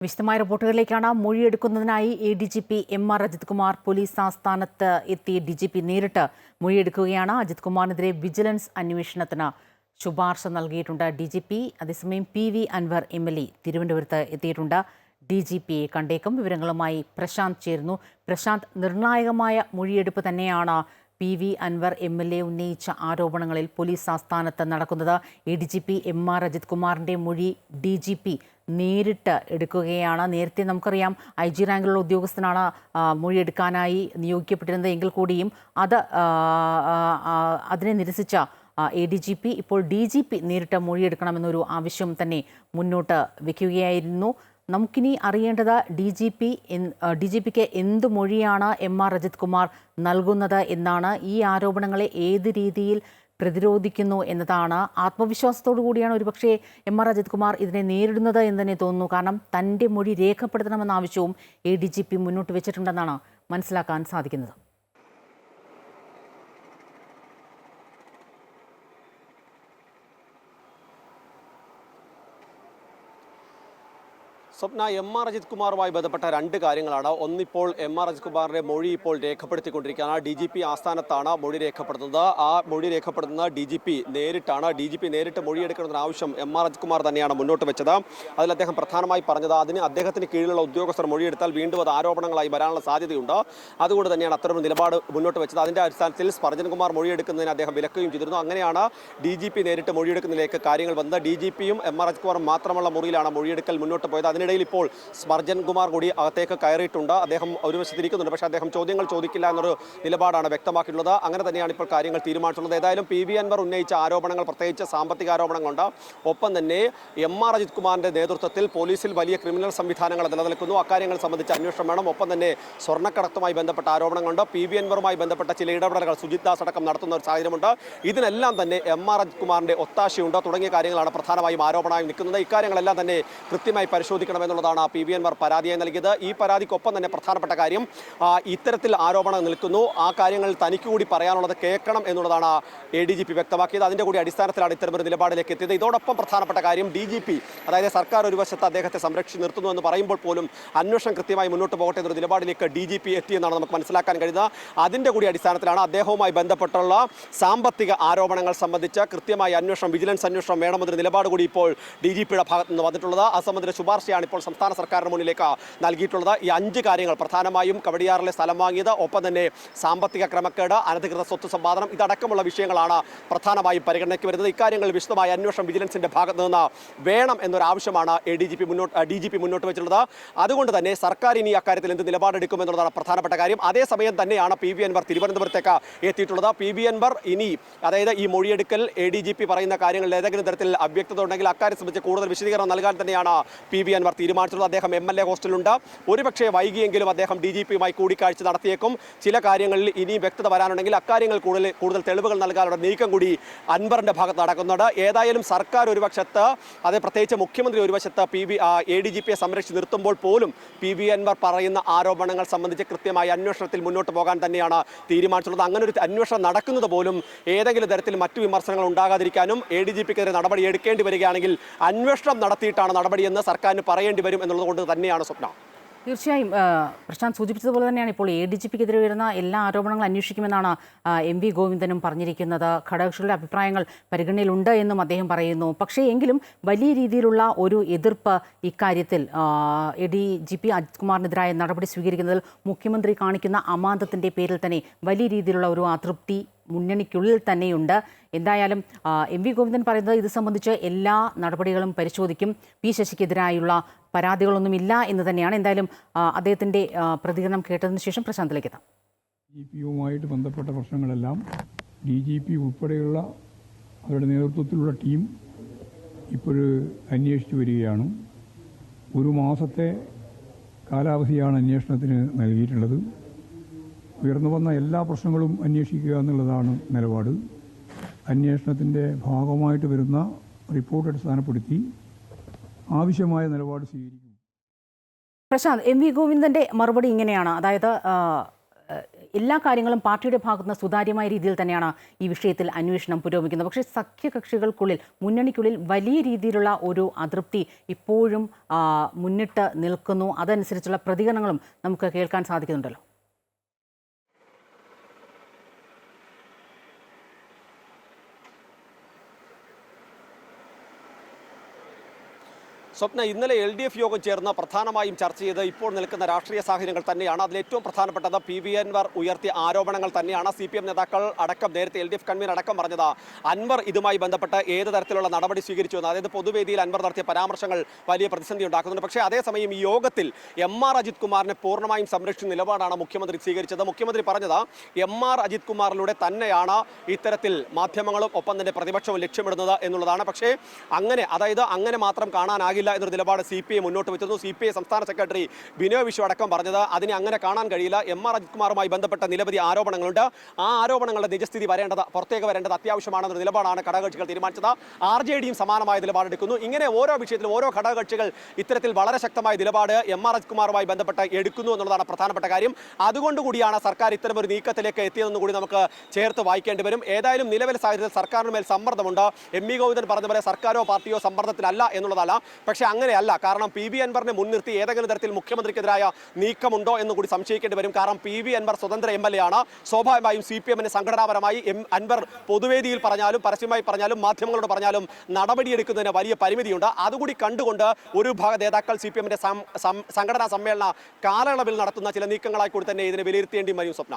വിശദമായ റിപ്പോർട്ടുകളിലേക്കാണ് മൊഴിയെടുക്കുന്നതിനായി A D G P M R Ajith Kumar police ആസ്ഥാനത്ത് എത്തി ഡി ജി പി നേരിട്ട് മൊഴിയെടുക്കുകയാണ് അജിത് കുമാറിനെതിരെ വിജിലൻസ് അന്വേഷണത്തിന് ശുപാർശ നൽകിയിട്ടുണ്ട്. ഡി ജി പി അതേസമയം P V Anwar M L A തിരുവനന്തപുരത്ത് എത്തിയിട്ടുണ്ട്. ഡി ജി പിയെ കണ്ടേക്കും. വിവരങ്ങളുമായി പ്രശാന്ത് ചേരുന്നു. പ്രശാന്ത് നിർണായകമായ മൊഴിയെടുപ്പ് തന്നെയാണ് P V Anwar M L A ഉന്നയിച്ച ആരോപണങ്ങളിൽ പോലീസ് ആസ്ഥാനത്ത് നടക്കുന്നത് A D G P M R Ajith കുമാറിന്റെ മൊഴി ഡി ജി പി നേരിട്ട് എടുക്കുകയാണ്. നേരത്തെ നമുക്കറിയാം ഐ ജി റാങ്കിലുള്ള ഉദ്യോഗസ്ഥനാണ് മൊഴി എടുക്കാനായി നിയോഗിക്കപ്പെട്ടിരുന്നത്. എങ്കിൽ കൂടിയും അത് അതിനെ നിരസിച്ച എ ഡി ജി പി ഇപ്പോൾ ഡി ജി പി നേരിട്ട് മൊഴിയെടുക്കണമെന്നൊരു ആവശ്യം തന്നെ മുന്നോട്ട് വയ്ക്കുകയായിരുന്നു നമുക്കിനി അറിയേണ്ടത് D G P D G പിക്ക് എന്ത് മൊഴിയാണ് എം ആർ അജിത് കുമാർ നൽകുന്നത് എന്നാണ് ഈ ആരോപണങ്ങളെ ഏത് രീതിയിൽ പ്രതിരോധിക്കുന്നു എന്നതാണ്. ആത്മവിശ്വാസത്തോടു കൂടിയാണ് ഒരുപക്ഷെ എം ആർ അജിത് കുമാർ ഇതിനെ നേരിടുന്നത് എന്ന് തന്നെ തോന്നുന്നു. കാരണം തന്റെ മൊഴി രേഖപ്പെടുത്തണമെന്ന ആവശ്യവും എ ഡി ജി പി മുന്നോട്ട് വെച്ചിട്ടുണ്ടെന്നാണ് മനസ്സിലാക്കാൻ സാധിക്കുന്നത്. സ്വപ്ന എം ആർ അജിത് കുമാറുമായി ബന്ധപ്പെട്ട രണ്ട് കാര്യങ്ങളാണ്. ഒന്നിപ്പോൾ എം ആർ അജിത് കുമാറിന്റെ മൊഴി ഇപ്പോൾ രേഖപ്പെടുത്തിക്കൊണ്ടിരിക്കുകയാണ്. ഡി ജി പി ആസ്ഥാനത്താണ് മൊഴി രേഖപ്പെടുത്തുന്നത്. ആ മൊഴി രേഖപ്പെടുത്തുന്ന ഡി ജി പി നേരിട്ടാണ്. ഡി ജി പി നേരിട്ട് മൊഴിയെടുക്കണമെന്ന ആവശ്യം എം ആർ അജിത് കുമാർ തന്നെയാണ് മുന്നോട്ട് വെച്ചത്. അതിൽ അദ്ദേഹം പ്രധാനമായി പറഞ്ഞത് അതിന് അദ്ദേഹത്തിന് കീഴിലുള്ള ഉദ്യോഗസ്ഥർ മൊഴിയെടുത്താൽ വീണ്ടും അത് ആരോപണങ്ങളായി വരാനുള്ള സാധ്യതയുണ്ട്. അതുകൊണ്ട് തന്നെയാണ് അത്തരമൊരു നിലപാട് മുന്നോട്ട് വെച്ചത്. അതിന്റെ അടിസ്ഥാനത്തിൽ സ്പർജൻ കുമാർ മൊഴിയെടുക്കുന്നതിന് അദ്ദേഹം വിലക്കുകയും ചെയ്തിരുന്നു. അങ്ങനെയാണ് ഡി ജി പി നേരിട്ട് മൊഴിയെടുക്കുന്നതിലേക്ക് കാര്യങ്ങൾ വന്നത്. ഡി ജി പിയും എം ആർ അജിത് കുമാറും മാത്രമുള്ള മുറിയിലാണ് മൊഴിയെടുക്കൽ മുന്നോട്ട് പോയത്. അതിനിടയിൽ ഇപ്പോൾ സ്മർജൻ കുമാർ കൂടി അകത്തേക്ക് കയറിയിട്ടുണ്ട്. അദ്ദേഹം ഒരു വശത്തിരിക്കുന്നുണ്ട്. പക്ഷേ അദ്ദേഹം ചോദ്യങ്ങൾ ചോദിക്കില്ല എന്നൊരു നിലപാടാണ് വ്യക്തമാക്കിയിട്ടുള്ളത്. അങ്ങനെ തന്നെയാണ് ഇപ്പോൾ കാര്യങ്ങൾ തീരുമാനിച്ചിട്ടുള്ളത്. ഏതായാലും പി വി അൻവർ ഉന്നയിച്ച ആരോപണങ്ങൾ പ്രത്യേകിച്ച് സാമ്പത്തിക ആരോപണങ്ങളുണ്ട് ഒപ്പം തന്നെ എം ആർ അജിത് കുമാറിന്റെ നേതൃത്വത്തിൽ പോലീസിൽ വലിയ ക്രിമിനൽ സംവിധാനങ്ങൾ നിലനിൽക്കുന്നു. അക്കാര്യങ്ങൾ സംബന്ധിച്ച് അന്വേഷണം വേണം. ഒപ്പം തന്നെ സ്വർണക്കടത്തുമായി ബന്ധപ്പെട്ട ആരോപണങ്ങളുണ്ട്. പി വി അൻവറുമായി ബന്ധപ്പെട്ട ചില ഇടപെടലുകൾ സുജിത് ദാസ് അടക്കം നടത്തുന്ന ഒരു സാഹചര്യമുണ്ട്. ഇതിനെല്ലാം തന്നെ എം ആർ അജിത് കുമാറിന്റെ ഒത്താശയുണ്ട്. തുടങ്ങിയ കാര്യങ്ങളാണ് പ്രധാനമായും ആരോപണമായി നിൽക്കുന്നത്. ഇക്കാര്യങ്ങളെല്ലാം തന്നെ കൃത്യമായി പരിശോധിക്കണമെന്നുള്ളതാണ് പി വി എൻമാർ പരാതിയായി നൽകിയത്. ഈ പരാതിക്കൊപ്പം തന്നെ പ്രധാനപ്പെട്ട കാര്യം ഇത്തരത്തിൽ ആരോപണം നിൽക്കുന്നു. ആ കാര്യങ്ങൾ തനിക്ക് കൂടി പറയാനുള്ളത് കേൾക്കണം എന്നുള്ളതാണ് എ ഡി ജി പി വ്യക്തമാക്കിയത്. അതിന്റെ കൂടി അടിസ്ഥാനത്തിലാണ് ഇത്തരമൊരു നിലപാടിലേക്ക് എത്തിയത്. ഇതോടൊപ്പം പ്രധാനപ്പെട്ട കാര്യം ഡി ജി പി അതായത് സർക്കാർ ഒരു വശത്ത് അദ്ദേഹത്തെ സംരക്ഷിച്ച് നിർത്തുന്നു എന്ന് പറയുമ്പോൾ പോലും അന്വേഷണം കൃത്യമായി മുന്നോട്ട് പോകട്ടെ എന്നൊരു നിലപാടിലേക്ക് ഡി ജി പി എത്തിയെന്നാണ് നമുക്ക് മനസ്സിലാക്കാൻ കഴിയുന്നത്. അതിന്റെ കൂടി അടിസ്ഥാനത്തിലാണ് അദ്ദേഹവുമായി ബന്ധപ്പെട്ടുള്ള സാമ്പത്തിക ആരോപണങ്ങൾ സംബന്ധിച്ച് കൃത്യമായി അന്വേഷണം വിജിലൻസ് അന്വേഷണം വേണമെന്നൊരു നിലപാട് കൂടി ഇപ്പോൾ ഡി ജി പിയുടെ ഭാഗത്ത് നിന്ന് വന്നിട്ടുള്ളത്. സംബന്ധിച്ച ശുപാർശയാണ് ഇപ്പോൾ സംസ്ഥാന സർക്കാരിന് മുന്നിലേക്ക് നൽകിയിട്ടുള്ളത് ഈ അഞ്ച് കാര്യങ്ങൾ. പ്രധാനമായും കവടിയാറിലെ സ്ഥലം വാങ്ങിയത് ഒപ്പം തന്നെ സാമ്പത്തിക ക്രമക്കേട് അനധികൃത സ്വത്ത് സമ്പാദനം ഇതടക്കമുള്ള വിഷയങ്ങളാണ് പ്രധാനമായും പരിഗണനയ്ക്ക് വരുന്നത്. ഇക്കാര്യങ്ങൾ വിശദമായ അന്വേഷണം വിജിലൻസിന്റെ ഭാഗത്തു നിന്ന് വേണം എന്നൊരാവശ്യമാണ് എ ഡി ജി പി മുന്നോട്ട് ഡി ജി പി മുന്നോട്ട് വെച്ചിട്ടുള്ളത്. അതുകൊണ്ട് തന്നെ സർക്കാർ ഇനി അക്കാര്യത്തിൽ എന്ത് നിലപാടെടുക്കും എന്നുള്ളതാണ് പ്രധാനപ്പെട്ട കാര്യം. അതേസമയം തന്നെയാണ് പി വി അൻവർ തിരുവനന്തപുരത്തേക്ക് എത്തിയിട്ടുള്ളത്. പി വി അൻവർ ഇനി അതായത് ഈ മൊഴിയെടുക്കൽ എ ഡി ജി പി പറയുന്ന കാര്യങ്ങളിൽ ഏതെങ്കിലും തരത്തിൽ അവ്യക്തത ഉണ്ടെങ്കിൽ അക്കാര്യം സംബന്ധിച്ച് കൂടുതൽ വിശദീകരണം നൽകാൻ തന്നെയാണ് പി വി അൻവർ തീരുമാനിച്ചിട്ടുള്ളത് അദ്ദേഹം എം എൽ എ ഹോസ്റ്റലുണ്ട് ഒരുപക്ഷെ വൈകിയെങ്കിലും അദ്ദേഹം ഡി ജി പിയുമായി കൂടിക്കാഴ്ച നടത്തിയേക്കും. ചില കാര്യങ്ങളിൽ ഇനിയും വ്യക്തത വരാനുണ്ടെങ്കിൽ അക്കാര്യങ്ങൾ കൂടുതൽ കൂടുതൽ തെളിവുകൾ നൽകാനുള്ള നീക്കം കൂടി അൻവറിന്റെ ഭാഗത്ത് നടക്കുന്നുണ്ട്. ഏതായാലും സർക്കാർ ഒരു വശത്ത് അത് പ്രത്യേകിച്ച് മുഖ്യമന്ത്രി ഒരു വശത്ത് P V A D G പിയെ സംരക്ഷിച്ച് നിർത്തുമ്പോൾ പോലും പി വി അൻവർ പറയുന്ന ആരോപണങ്ങൾ സംബന്ധിച്ച് കൃത്യമായി അന്വേഷണത്തിൽ മുന്നോട്ട് പോകാൻ തന്നെയാണ് തീരുമാനിച്ചിട്ടുള്ളത്. അങ്ങനെ ഒരു അന്വേഷണം നടക്കുന്നത് പോലും ഏതെങ്കിലും തരത്തിൽ മറ്റു വിമർശനങ്ങൾ ഉണ്ടാകാതിരിക്കാനും എ ഡി ജി പിക്കെതിരെ നടപടി എടുക്കേണ്ടി വരികയാണെങ്കിൽ അന്വേഷണം നടത്തിയിട്ടാണ് നടപടിയെന്ന് സർക്കാരിന് പറയേണ്ടി വരും എന്നുള്ളതുകൊണ്ട് തന്നെയാണ് സ്വപ്ന. തീർച്ചയായും പ്രശാന്ത് സൂചിപ്പിച്ചതുപോലെ തന്നെയാണ് ഇപ്പോൾ എ ഡി ജി പിക്കെതിരെ വരുന്ന എല്ലാ ആരോപണങ്ങളും അന്വേഷിക്കുമെന്നാണ് എം വി ഗോവിന്ദനും പറഞ്ഞിരിക്കുന്നത്. ഘടകകക്ഷികളുടെ അഭിപ്രായങ്ങൾ പരിഗണനയിലുണ്ട് എന്നും അദ്ദേഹം പറയുന്നു. പക്ഷേ എങ്കിലും വലിയ രീതിയിലുള്ള ഒരു എതിർപ്പ് ഇക്കാര്യത്തിൽ A D G P Ajith കുമാറിനെതിരായ നടപടി സ്വീകരിക്കുന്നതിൽ മുഖ്യമന്ത്രി കാണിക്കുന്ന അമാന്തത്തിന്റെ പേരിൽ തന്നെ വലിയ രീതിയിലുള്ള ഒരു അതൃപ്തി മുന്നണിക്കുള്ളിൽ തന്നെയുണ്ട്. എന്തായാലും എം വി ഗോവിന്ദൻ പറയുന്നത് ഇത് സംബന്ധിച്ച് എല്ലാ നടപടികളും പരിശോധിക്കും. പി ശശിക്കെതിരായുള്ള പരാതികളൊന്നുമില്ല എന്ന് തന്നെയാണ്. എന്തായാലും അദ്ദേഹത്തിന്റെ പ്രതികരണം കേട്ടതിന് ശേഷം പ്രശാന്തിലേക്ക് എത്താം. ഡി പി യുമായിട്ട് ബന്ധപ്പെട്ട പ്രശ്നങ്ങളെല്ലാം ഡി ജി പി ഉൾപ്പെടെയുള്ള അവരുടെ നേതൃത്വത്തിലുള്ള ടീം ഇപ്പോൾ അന്വേഷിച്ചു വരികയാണ്. ഒരു മാസത്തെ കാലാവധിയാണ് അന്വേഷണത്തിന് നൽകിയിട്ടുള്ളത്. ഉയർന്നു വന്ന എല്ലാ പ്രശ്നങ്ങളും അന്വേഷിക്കുക എന്നുള്ളതാണ് നിലപാട്. അന്വേഷണത്തിന്റെ ഭാഗമായിട്ട് വരുന്ന റിപ്പോർട്ട് അടിസ്ഥാനപ്പെടുത്തി ആവശ്യമായ നിലപാട് സ്വീകരിക്കും. പ്രശാന്ത് എം വി ഗോവിന്ദന്റെ മറുപടി ഇങ്ങനെയാണ്. അതായത് എല്ലാ കാര്യങ്ങളും പാർട്ടിയുടെ ഭാഗത്തുനിന്ന് സുതാര്യമായ രീതിയിൽ തന്നെയാണ് ഈ വിഷയത്തിൽ അന്വേഷണം പുരോഗമിക്കുന്നത്. പക്ഷേ സഖ്യകക്ഷികൾക്കുള്ളിൽ മുന്നണിക്കുള്ളിൽ വലിയ രീതിയിലുള്ള ഒരു അതൃപ്തി ഇപ്പോഴും മുന്നിട്ട് നിൽക്കുന്നു. അതനുസരിച്ചുള്ള പ്രതികരണങ്ങളും നമുക്ക് കേൾക്കാൻ സാധിക്കുന്നുണ്ടല്ലോ. സ്വപ്ന ഇന്നലെ എൽ ഡി എഫ് യോഗം ചേർന്ന് പ്രധാനമായും ചർച്ച ചെയ്ത് ഇപ്പോൾ നിൽക്കുന്ന രാഷ്ട്രീയ സാഹചര്യങ്ങൾ തന്നെയാണ്. അതിൽ ഏറ്റവും പ്രധാനപ്പെട്ടത് പി വി അൻവർ ഉയർത്തിയ ആരോപണങ്ങൾ തന്നെയാണ്. സി പി എം നേതാക്കൾ അടക്കം നേരത്തെ എൽ ഡി എഫ് കൺവീനർ അടക്കം പറഞ്ഞത് അൻവർ ഇതുമായി ബന്ധപ്പെട്ട് ഏത് തരത്തിലുള്ള നടപടി സ്വീകരിച്ചു എന്ന്. അതായത് പൊതുവേദിയിൽ അൻവർ നടത്തിയ പരാമർശങ്ങൾ വലിയ പ്രതിസന്ധി ഉണ്ടാക്കുന്നുണ്ട്. പക്ഷേ അതേസമയം ഈ യോഗത്തിൽ എം ആർ അജിത് കുമാറിനെ പൂർണമായും സംരക്ഷിച്ച നിലപാടാണ് മുഖ്യമന്ത്രി സ്വീകരിച്ചത്. മുഖ്യമന്ത്രി പറഞ്ഞത് എം ആർ അജിത് കുമാറിലൂടെ തന്നെയാണ് ഇത്തരത്തിൽ മാധ്യമങ്ങളും ഒപ്പം തന്നെ പ്രതിപക്ഷവും ലക്ഷ്യമിടുന്നത് എന്നുള്ളതാണ്. പക്ഷേ അങ്ങനെ അതായത് അങ്ങനെ മാത്രം കാണാനാകില്ല എന്നൊരു നിലപാട് സി പി ഐ മുന്നോട്ട് വെച്ചിരുന്നു. സി പി ഐ സംസ്ഥാന സെക്രട്ടറി ബിനോയ് വിശ്വ അടക്കം പറഞ്ഞത് അതിനെ അങ്ങനെ കാണാൻ കഴിയില്ല. എം ആർ അജിത് കുമാറുമായി ബന്ധപ്പെട്ട നിരവധി ആരോപണങ്ങളുണ്ട്. ആ ആരോപണങ്ങളുടെ നിജസ്ഥിതി വരേണ്ടത് പുറത്തേക്ക് വരേണ്ടത് അത്യാവശ്യമാണെന്നൊരു നിലപാടാണ് ഘടകകക്ഷികൾ തീരുമാനിച്ചത്. ആർ ജെ ഡിയും സമാനമായ നിലപാടെടുക്കുന്നു. ഇങ്ങനെ ഓരോ വിഷയത്തിലും ഓരോ ഘടകകക്ഷികൾ ഇത്തരത്തിൽ വളരെ ശക്തമായ നിലപാട് എം ആർ അജിത് കുമാറുമായി ബന്ധപ്പെട്ട് എടുക്കുന്നു എന്നുള്ളതാണ് പ്രധാനപ്പെട്ട കാര്യം. അതുകൊണ്ടുകൂടിയാണ് സർക്കാർ ഇത്തരം ഒരു നീക്കത്തിലേക്ക് എത്തിയതെന്ന് കൂടി നമുക്ക് ചേർത്ത് വായിക്കേണ്ടി വരും. ഏതായാലും നിലവിലെ സാഹചര്യത്തിൽ സർക്കാരിന് മേൽ സമ്മർദ്ദമുണ്ട്. എം വി ഗോവിന്ദൻ പറഞ്ഞ പോലെ സർക്കാരോ പാർട്ടിയോ സമ്മർദ്ദത്തിലല്ല എന്നുള്ളതല്ല. പക്ഷേ അങ്ങനെയല്ല. കാരണം പി ബി അൻവറിനെ മുൻനിർത്തി ഏതെങ്കിലും തരത്തിൽ മുഖ്യമന്ത്രിക്കെതിരായ നീക്കമുണ്ടോ എന്ന് കൂടി സംശയിക്കേണ്ടി വരും. കാരണം പി വി അൻവർ സ്വതന്ത്ര എം എൽ എ ആണ്. സ്വാഭാവികമായും സി പി എമ്മിന് സംഘടനാപരമായി എം അൻവർ പൊതുവേദിയിൽ പറഞ്ഞാലും പരസ്യമായി പറഞ്ഞാലും മാധ്യമങ്ങളോട് പറഞ്ഞാലും നടപടിയെടുക്കുന്നതിന് വലിയ പരിമിതിയുണ്ട്. അതുകൂടി കണ്ടുകൊണ്ട് ഒരു ഭാഗ നേതാക്കൾ സി പി എമ്മിന്റെ സംഘടനാ സമ്മേളന കാലയളവിൽ നടത്തുന്ന ചില നീക്കങ്ങളായി കൂടി തന്നെ ഇതിനെ വിലയിരുത്തേണ്ടി വരും സ്വപ്ന.